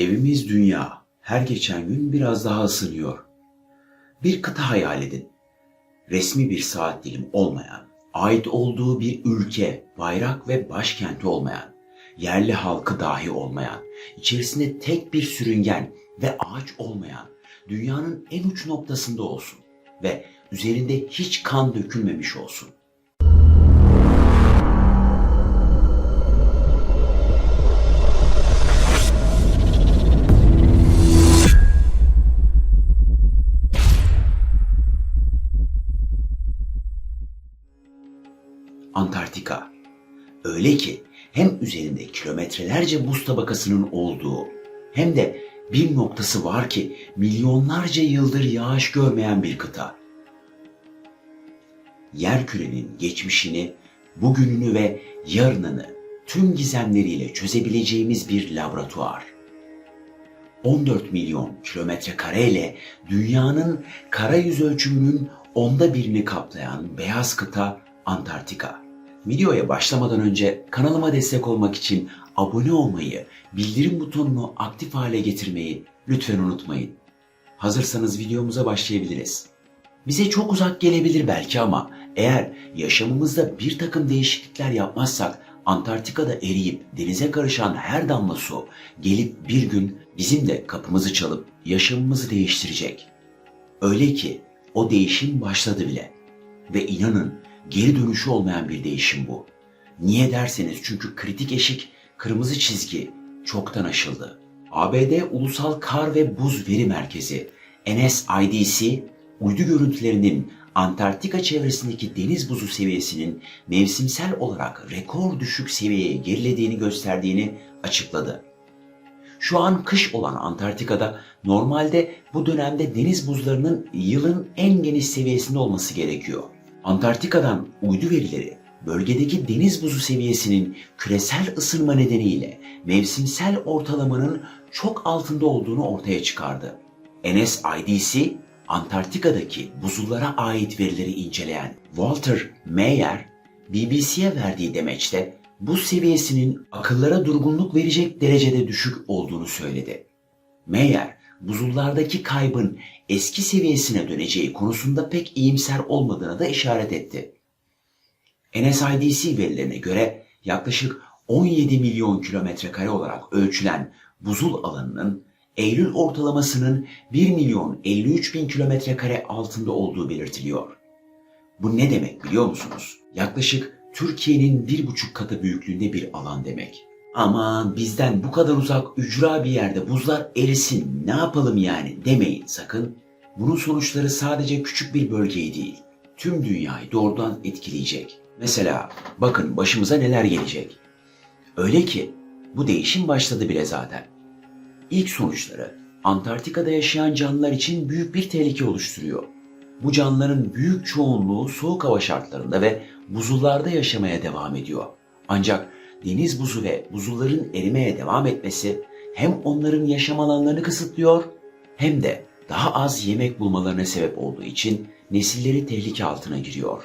Evimiz dünya. Her geçen gün biraz daha ısınıyor. Bir kıta hayal edin. Resmi bir saat dilim olmayan, ait olduğu bir ülke, bayrak ve başkenti olmayan, yerli halkı dahi olmayan, içerisinde tek bir sürüngen ve ağaç olmayan, dünyanın en uç noktasında olsun ve üzerinde hiç kan dökülmemiş olsun. Antarktika. Öyle ki hem üzerinde kilometrelerce buz tabakasının olduğu hem de bir noktası var ki milyonlarca yıldır yağış görmeyen bir kıta. Yerkürenin geçmişini, bugününü ve yarınını tüm gizemleriyle çözebileceğimiz bir laboratuvar. 14 milyon kilometre kareyle dünyanın kara yüz ölçümünün onda birini kaplayan beyaz kıta Antarktika. Videoya başlamadan önce kanalıma destek olmak için abone olmayı, bildirim butonunu aktif hale getirmeyi lütfen unutmayın. Hazırsanız videomuza başlayabiliriz. Bize çok uzak gelebilir belki ama eğer yaşamımızda bir takım değişiklikler yapmazsak Antarktika'da eriyip denize karışan her damla su gelip bir gün bizim de kapımızı çalıp yaşamımızı değiştirecek. Öyle ki o değişim başladı bile. Ve inanın geri dönüşü olmayan bir değişim bu. Niye derseniz çünkü kritik eşik, kırmızı çizgi çoktan aşıldı. ABD Ulusal Kar ve Buz Veri Merkezi NSIDC uydu görüntülerinin Antarktika çevresindeki deniz buzu seviyesinin mevsimsel olarak rekor düşük seviyeye gerilediğini gösterdiğini açıkladı. Şu an kış olan Antarktika'da normalde bu dönemde deniz buzlarının yılın en geniş seviyesinde olması gerekiyor. Antarktika'dan uydu verileri bölgedeki deniz buzu seviyesinin küresel ısınma nedeniyle mevsimsel ortalamanın çok altında olduğunu ortaya çıkardı. NSIDC, Antarktika'daki buzullara ait verileri inceleyen Walter Mayer, BBC'ye verdiği demeçte buz seviyesinin akıllara durgunluk verecek derecede düşük olduğunu söyledi. Mayer, buzullardaki kaybın eski seviyesine döneceği konusunda pek iyimser olmadığına da işaret etti. NSIDC verilerine göre yaklaşık 17 milyon kilometre kare olarak ölçülen buzul alanının Eylül ortalamasının 1 milyon 53 bin kilometre kare altında olduğu belirtiliyor. Bu ne demek biliyor musunuz? Yaklaşık Türkiye'nin bir buçuk katı büyüklüğünde bir alan demek. Aman bizden bu kadar uzak ücra bir yerde buzlar erisin ne yapalım yani demeyin sakın. Bunun sonuçları sadece küçük bir bölgeyi değil, tüm dünyayı doğrudan etkileyecek. Mesela bakın başımıza neler gelecek. Öyle ki bu değişim başladı bile zaten. İlk sonuçları Antarktika'da yaşayan canlılar için büyük bir tehlike oluşturuyor. Bu canlıların büyük çoğunluğu soğuk hava şartlarında ve buzullarda yaşamaya devam ediyor. Ancak deniz buzu ve buzulların erimeye devam etmesi hem onların yaşam alanlarını kısıtlıyor hem de daha az yemek bulmalarına sebep olduğu için nesilleri tehlike altına giriyor.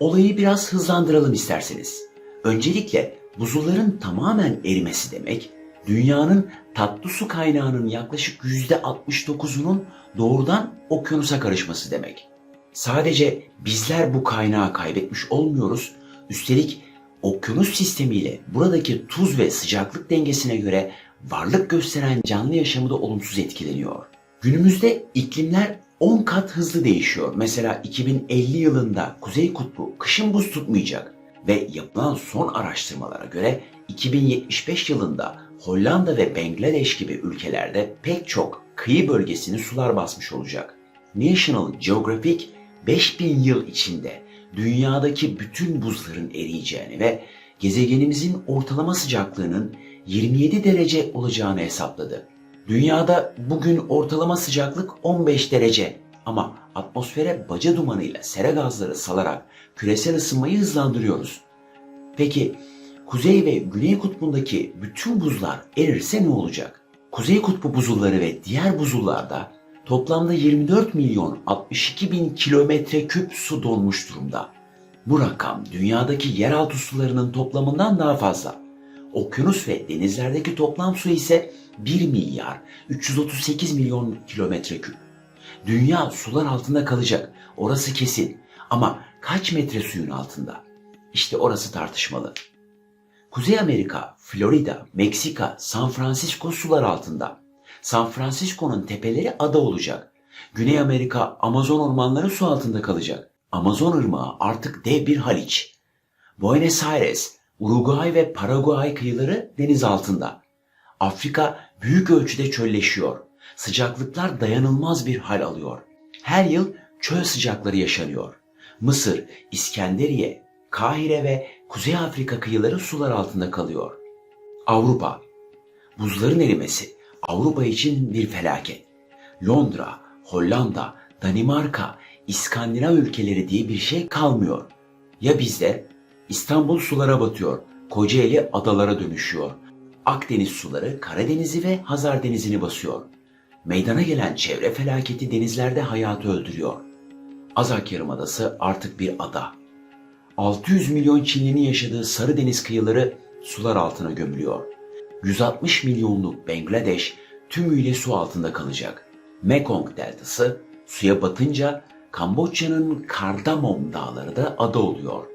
Olayı biraz hızlandıralım isterseniz. Öncelikle buzulların tamamen erimesi demek, dünyanın tatlı su kaynağının yaklaşık %69'unun doğrudan okyanusa karışması demek. Sadece bizler bu kaynağı kaybetmiş olmuyoruz, üstelik okyanus sistemiyle buradaki tuz ve sıcaklık dengesine göre varlık gösteren canlı yaşamı da olumsuz etkileniyor. Günümüzde iklimler 10 kat hızlı değişiyor. Mesela 2050 yılında Kuzey Kutbu kışın buz tutmayacak ve yapılan son araştırmalara göre 2075 yılında Hollanda ve Bangladeş gibi ülkelerde pek çok kıyı bölgesini sular basmış olacak. National Geographic 5000 yıl içinde dünyadaki bütün buzların eriyeceğini ve gezegenimizin ortalama sıcaklığının 27 derece olacağını hesapladı. Dünyada bugün ortalama sıcaklık 15 derece ama atmosfere baca dumanıyla sera gazları salarak küresel ısınmayı hızlandırıyoruz. Peki Kuzey ve Güney kutbundaki bütün buzlar erirse ne olacak? Kuzey kutbu buzulları ve diğer buzullarda toplamda 24 milyon 62 bin kilometre küp su donmuş durumda. Bu rakam dünyadaki yeraltı sularının toplamından daha fazla. Okyanus ve denizlerdeki toplam su ise 1 milyar 338 milyon kilometre küp. Dünya sular altında kalacak. Orası kesin. Ama kaç metre suyun altında? İşte orası tartışmalı. Kuzey Amerika, Florida, Meksika, San Francisco sular altında. San Francisco'nun tepeleri ada olacak. Güney Amerika, Amazon ormanları su altında kalacak. Amazon ırmağı artık dev bir haliç. Buenos Aires, Uruguay ve Paraguay kıyıları deniz altında. Afrika büyük ölçüde çölleşiyor. Sıcaklıklar dayanılmaz bir hal alıyor. Her yıl çöl sıcakları yaşanıyor. Mısır, İskenderiye, Kahire ve Kuzey Afrika kıyıları sular altında kalıyor. Avrupa, buzların erimesi Avrupa için bir felaket. Londra, Hollanda, Danimarka, İskandinav ülkeleri diye bir şey kalmıyor. Ya bizde? İstanbul sulara batıyor, Kocaeli adalara dönüşüyor. Akdeniz suları Karadeniz'i ve Hazar Denizi'ni basıyor. Meydana gelen çevre felaketi denizlerde hayatı öldürüyor. Azak Yarımadası artık bir ada. 600 milyon Çinlinin yaşadığı Sarı Deniz kıyıları sular altına gömülüyor. 160 milyonluk Bangladeş tümüyle su altında kalacak. Mekong deltası suya batınca Kamboçya'nın Kardamom dağları da ada oluyor.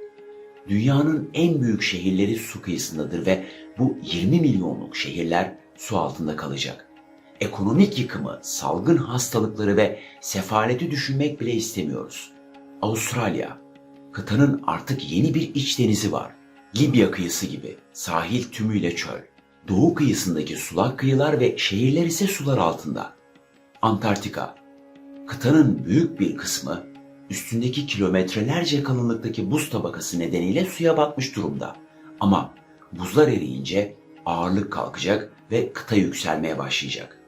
Dünyanın en büyük şehirleri su kıyısındadır ve bu 20 milyonluk şehirler su altında kalacak. Ekonomik yıkımı, salgın hastalıkları ve sefaleti düşünmek bile istemiyoruz. Avustralya, kıtanın artık yeni bir iç denizi var. Libya kıyısı gibi, sahil tümüyle çöl. Doğu kıyısındaki sulak kıyılar ve şehirler ise sular altında. Antarktika, kıtanın büyük bir kısmı üstündeki kilometrelerce kalınlıktaki buz tabakası nedeniyle suya batmış durumda. Ama buzlar eriyince ağırlık kalkacak ve kıta yükselmeye başlayacak.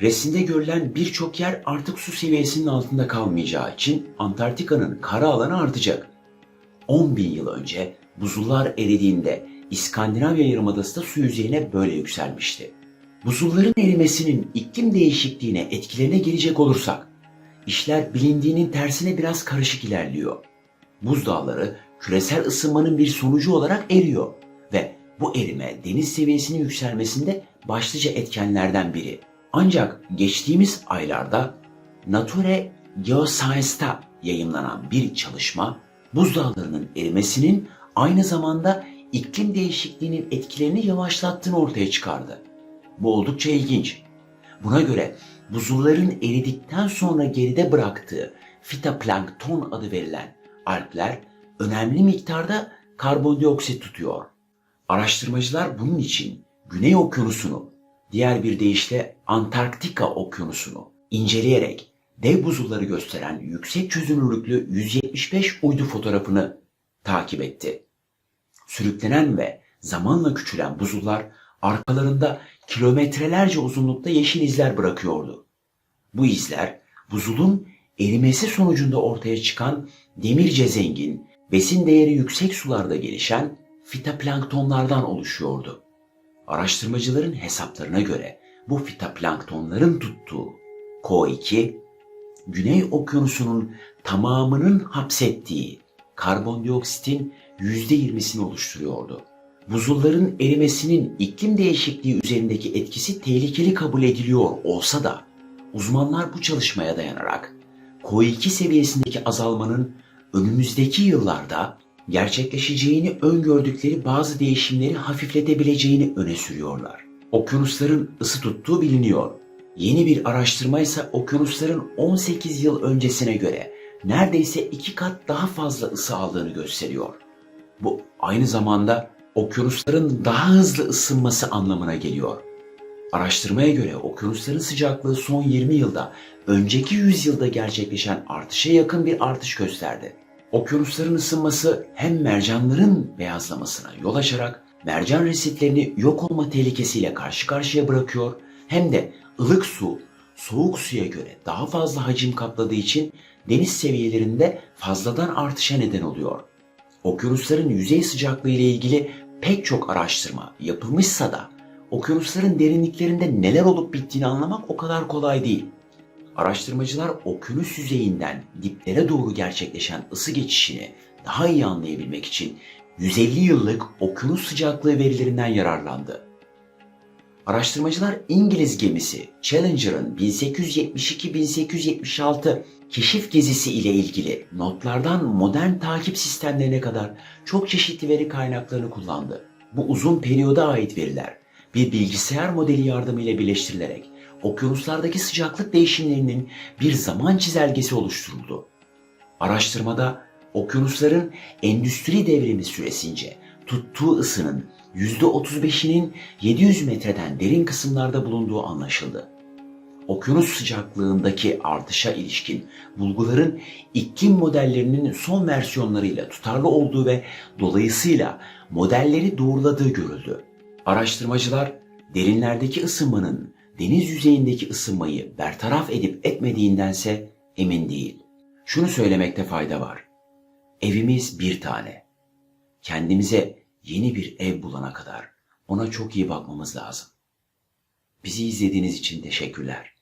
Resimde görülen birçok yer artık su seviyesinin altında kalmayacağı için Antarktika'nın kara alanı artacak. 10 bin yıl önce buzullar eridiğinde İskandinavya Yarımadası da su yüzeyine böyle yükselmişti. Buzulların erimesinin iklim değişikliğine etkilerine gelecek olursak, işler bilindiğinin tersine biraz karışık ilerliyor. Buzdağları küresel ısınmanın bir sonucu olarak eriyor ve bu erime deniz seviyesinin yükselmesinde başlıca etkenlerden biri. Ancak geçtiğimiz aylarda Nature Geoscience'ta yayımlanan bir çalışma buzdağlarının erimesinin aynı zamanda iklim değişikliğinin etkilerini yavaşlattığını ortaya çıkardı. Bu oldukça ilginç. Buna göre buzulların eridikten sonra geride bıraktığı fitoplankton adı verilen algler önemli miktarda karbondioksit tutuyor. Araştırmacılar bunun için Güney Okyanusu'nu, diğer bir deyişle Antarktika Okyanusu'nu inceleyerek dev buzulları gösteren yüksek çözünürlüklü 175 uydu fotoğrafını takip etti. Sürüklenen ve zamanla küçülen buzullar arkalarında kilometrelerce uzunlukta yeşil izler bırakıyordu. Bu izler buzulun erimesi sonucunda ortaya çıkan demirce zengin, besin değeri yüksek sularda gelişen fitoplanktonlardan oluşuyordu. Araştırmacıların hesaplarına göre bu fitoplanktonların tuttuğu CO2, Güney Okyanusu'nun tamamının hapsettiği karbondioksitin %20'sini oluşturuyordu. Buzulların erimesinin iklim değişikliği üzerindeki etkisi tehlikeli kabul ediliyor olsa da uzmanlar bu çalışmaya dayanarak CO2 seviyesindeki azalmanın önümüzdeki yıllarda gerçekleşeceğini öngördükleri bazı değişimleri hafifletebileceğini öne sürüyorlar. Okyanusların ısı tuttuğu biliniyor. Yeni bir araştırma ise okyanusların 18 yıl öncesine göre neredeyse iki kat daha fazla ısı aldığını gösteriyor. Bu aynı zamanda okyanusların daha hızlı ısınması anlamına geliyor. Araştırmaya göre okyanusların sıcaklığı son 20 yılda önceki 100 yılda gerçekleşen artışa yakın bir artış gösterdi. Okyanusların ısınması hem mercanların beyazlamasına yol açarak mercan resiflerini yok olma tehlikesiyle karşı karşıya bırakıyor hem de ılık su soğuk suya göre daha fazla hacim kapladığı için deniz seviyelerinde fazladan artışa neden oluyor. Okyanusların yüzey sıcaklığı ile ilgili pek çok araştırma yapılmışsa da okyanusların derinliklerinde neler olup bittiğini anlamak o kadar kolay değil. Araştırmacılar okyanus yüzeyinden diplere doğru gerçekleşen ısı geçişini daha iyi anlayabilmek için 150 yıllık okyanus sıcaklığı verilerinden yararlandı. Araştırmacılar İngiliz gemisi Challenger'ın 1872-1876 keşif gezisi ile ilgili notlardan modern takip sistemlerine kadar çok çeşitli veri kaynaklarını kullandı. Bu uzun periyoda ait veriler bir bilgisayar modeli yardımıyla birleştirilerek okyanuslardaki sıcaklık değişimlerinin bir zaman çizelgesi oluşturuldu. Araştırmada okyanusların endüstri devrimi süresince tuttuğu ısının %35'inin 700 metreden derin kısımlarda bulunduğu anlaşıldı. Okyanus sıcaklığındaki artışa ilişkin bulguların iklim modellerinin son versiyonlarıyla tutarlı olduğu ve dolayısıyla modelleri doğruladığı görüldü. Araştırmacılar derinlerdeki ısınmanın deniz yüzeyindeki ısınmayı bertaraf edip etmediğindense emin değil. Şunu söylemekte fayda var. Evimiz bir tane. Kendimize yeni bir ev bulana kadar ona çok iyi bakmamız lazım. Bizi izlediğiniz için teşekkürler.